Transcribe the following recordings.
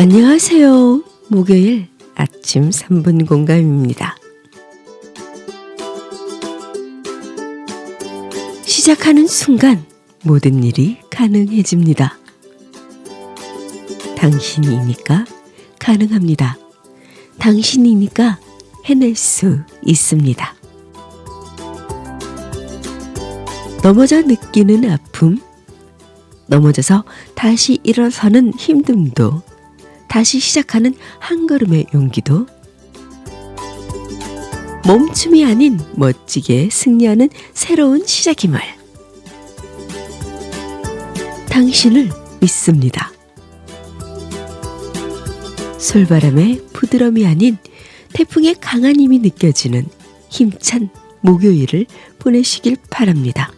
안녕하세요. 목요일 아침 3분 공감입니다. 시작하는 순간 모든 일이 가능해집니다. 당신이니까 가능합니다. 당신이니까 해낼 수 있습니다. 넘어져 느끼는 아픔, 넘어져서 다시 일어서는 힘듦도, 다시 시작하는 한 걸음의 용기도, 멈춤이 아닌 멋지게 승리하는 새로운 시작임을 당신을 믿습니다. 솔바람의 부드러움이 아닌 태풍의 강한 힘이 느껴지는 힘찬 목요일을 보내시길 바랍니다.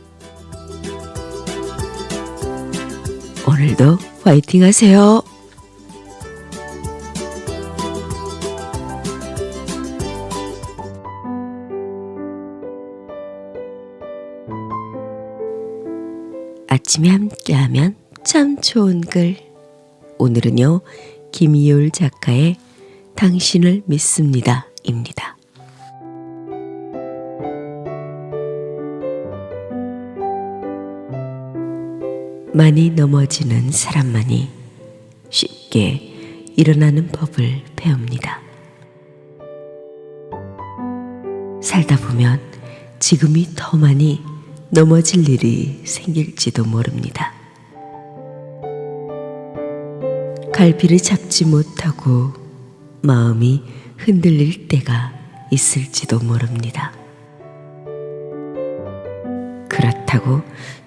오늘도 화이팅 하세요. 아침에 함께하면 참 좋은 글. 오늘은요, 김이율 작가의 당신을 믿습니다. 입니다. 많이 넘어지는 사람만이 쉽게 일어나는 법을 배웁니다. 살다 보면 지금이 더 많이 넘어질 일이 생길지도 모릅니다. 갈피를 잡지 못하고 마음이 흔들릴 때가 있을지도 모릅니다. 그렇다고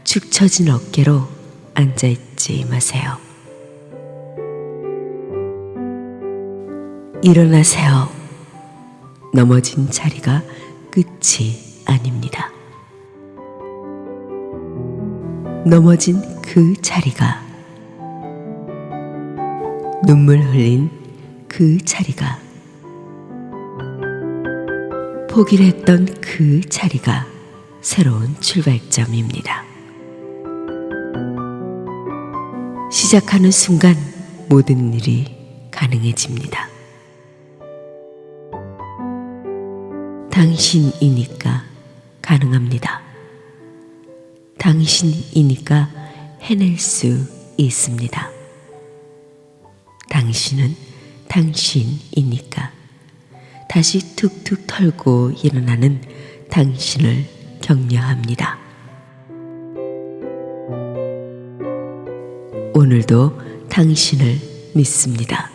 축 처진 어깨로 앉아있지 마세요. 일어나세요. 넘어진 자리가 끝이 아닙니다. 넘어진 그 자리가 눈물 흘린 그 자리가 포기를 했던 그 자리가 새로운 출발점입니다. 시작하는 순간 모든 일이 가능해집니다. 당신이니까 가능합니다. 당신이니까 해낼 수 있습니다. 당신은 당신이니까 다시 툭툭 털고 일어나는 당신을 격려합니다. 오늘도 당신을 믿습니다.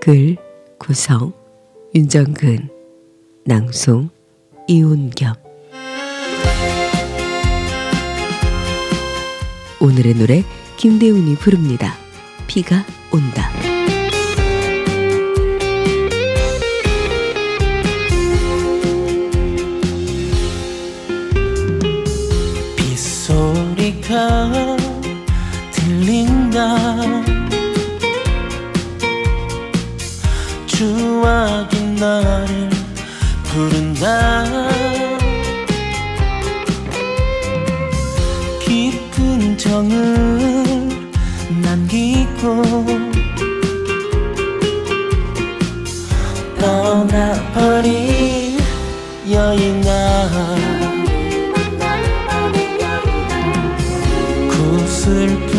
글 구성 윤정근 낭송 이온겸 오늘의 노래 김대훈이 부릅니다. 비가 온다. 빗소리가 들린다 추억이 나를 부른다 깊은 정을 남기고 떠나버린 여인아 구슬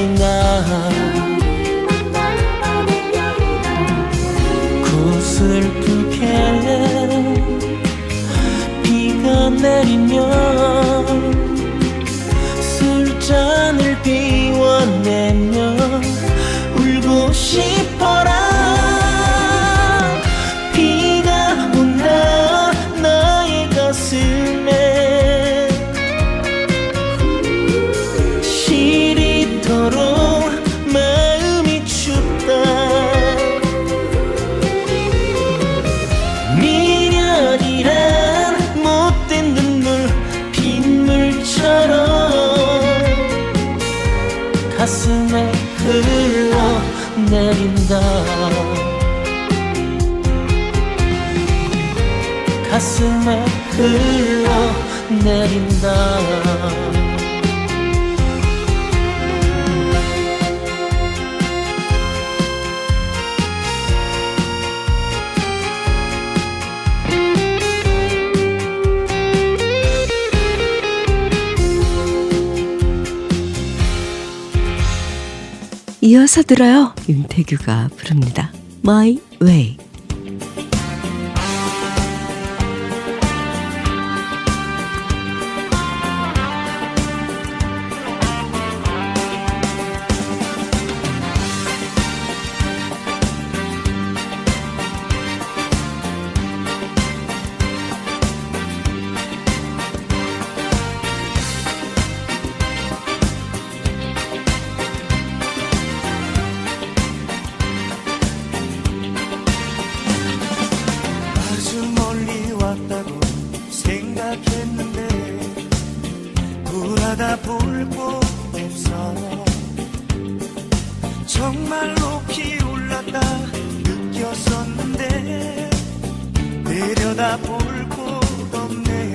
여 내린다. 가슴에 흘러내린다 이어서 들어요. 윤태규가 부릅니다. My Way. 정말 높이 올랐다 느꼈었는데 내려다 볼 곳 없네.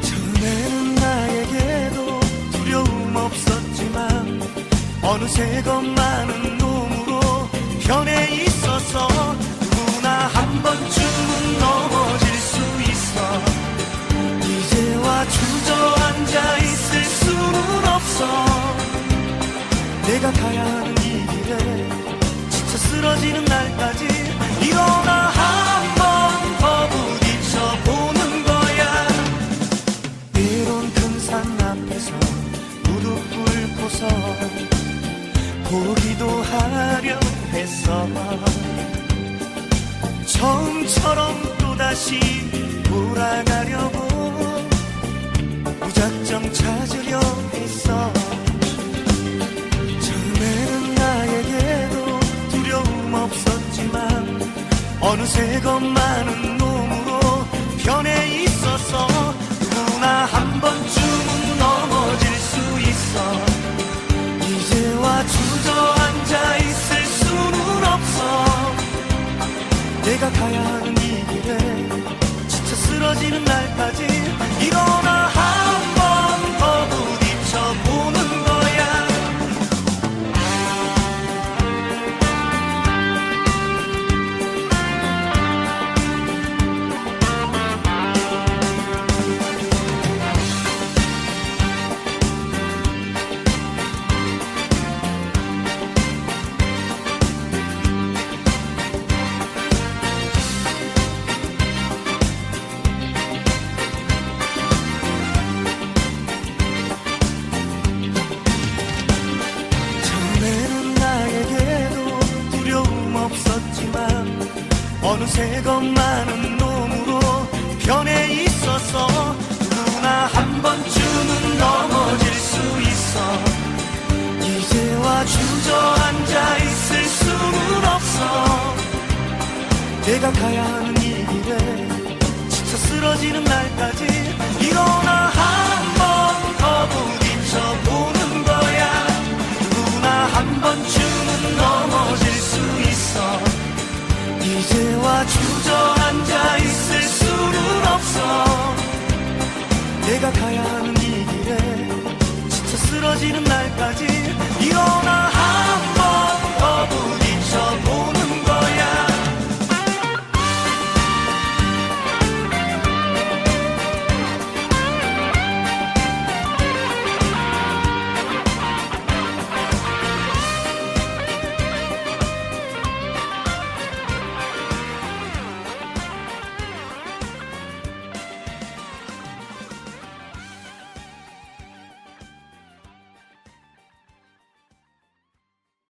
처음에는 나에게도 두려움 없었지만 어느새 겁많은 놈으로 변해 있어서 누구나 한 번쯤은 넘어질 수 있어. 이제와 주저앉아 있을 수는 없어 내가 가야 하는 이 길에 지쳐 쓰러지는 날까지 겁많은 놈으로 변해 있어서 누구나 한 번쯤은 넘어질 수 있어. 이제와 주저앉아 있을 수는 없어. 내가 가야 하는 이 길에 지쳐 쓰러지는 날까지 일어 새 겁많은 놈으로 변해 있어서 누구나 한 번쯤은 넘어질 수 있어. 이제와 주저앉아 있을 수는 없어. 내가 가야 하는 이 길에 지쳐 쓰러지는 날까지 일어나 한 번 더 부딪혀 보는 거야. 누구나 한 번쯤 이제와 주저앉아 있을 수는 없어. 내가 가야 하는 이 길에 지쳐 쓰러지는 일어나